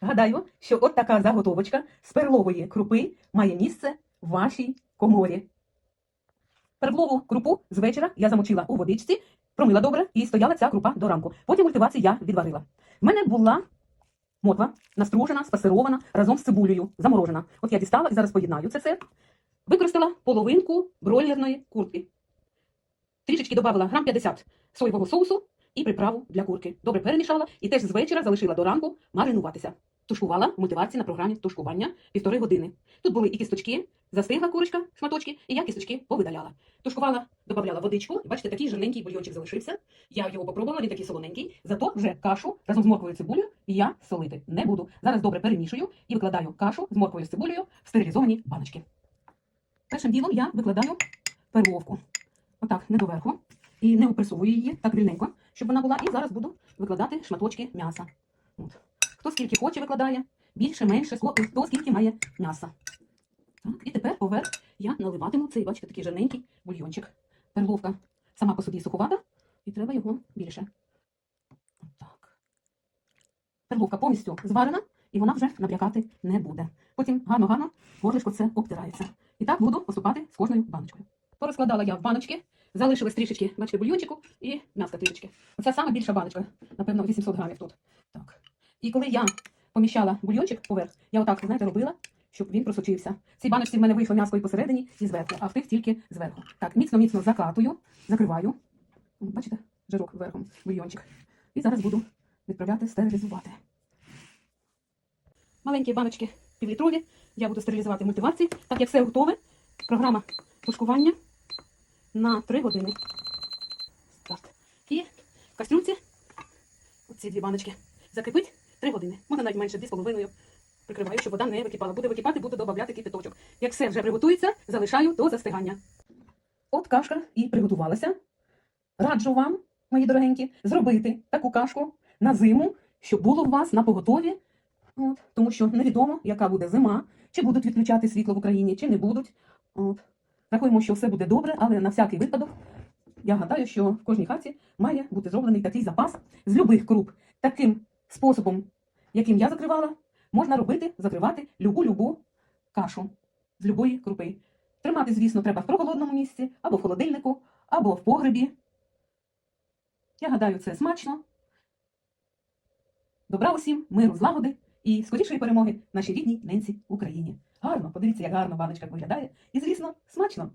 Гадаю, що от така заготовочка з перлової крупи має місце в вашій коморі. Перлову крупу з вечора я замочила у водичці, промила добре і стояла ця крупа до ранку. Потім мультивацію я відварила. В мене була мотва настружена, спасирована разом з цибулею, заморожена. От я дістала і зараз поєднаю це все. Використала половинку бройлерної курки. Трішечки додала грам 50 соєвого соусу і приправу для курки. Добре перемішала і теж з вечора залишила до ранку маринуватися. Тушкувала в мультивації на програмі тушкування півтори години. Тут були і кісточки, застигла курочка, шматочки, і я кісточки повидаляла. Тушкувала, додавала водичку. І бачите, такий жирненький бульйончик залишився. Я його попробувала, він такий солоненький. Зато вже кашу разом з морквою цибулею я солити не буду. Зараз добре перемішую і викладаю кашу з морквою і цибулею в стерилізовані баночки. Першим ділом я викладаю перловку. Отак, не доверху. І не опресовую її так рівненько, щоб вона була. І зараз буду викладати шматочки м'яса. От. Хто скільки хоче викладає, більше, менше, хто скільки має м'яса. Так, і тепер поверх я наливатиму цей, бачите, такий жирненький бульйончик. Перловка сама по собі суховата, і треба його більше. Так. Перловка повністю зварена, і вона вже набрякати не буде. Потім гарно-гарно горлишко це обтирається. І так буду поступати з кожною баночкою. Порозкладала я в баночки, залишилось трішечки, бачите, бульйончику і м'яска трішечки. Оце саме більша баночка, напевно, 800 грамів тут. Так. І коли я поміщала бульйончик поверх, я отак, знаєте, робила, щоб він просочився. В цій баночці в мене вийшло м'яско і посередині, і зверху, а в тих тільки зверху. Так, міцно-міцно закатую, закриваю. Бачите, жирок верхом, бульйончик. І зараз буду відправляти стерилізувати. Маленькі баночки півлітрові. Я буду стерилізувати в мультиварці. Так як все готове, програма тушкування на 3 години. Старт. І в кастрюльці оці дві баночки закипить 3 години. Можна навіть менше 2,5. Прикриваю, щоб вода не википала. Буде википати, буду додавати кипяточок. Як все вже приготується, залишаю до застигання. От кашка і приготувалася. Раджу вам, мої дорогенькі, зробити таку кашку на зиму, щоб було у вас на поготові. От, тому що невідомо, яка буде зима, чи будуть відключати світло в Україні, чи не будуть. От. Рахуємо, що все буде добре, але на всякий випадок я гадаю, що в кожній хаті має бути зроблений такий запас з любих круп. Таким способом, яким я закривала, можна робити, закривати любу-любу кашу з любої крупи. Тримати, звісно, треба в прохолодному місці, або в холодильнику, або в погребі. Я гадаю, це смачно. Добра усім, миру, злагоди і скорішої перемоги нашій рідній ненці Україні. Гарно, подивіться, як гарно баночка виглядає. І, звісно, смачно.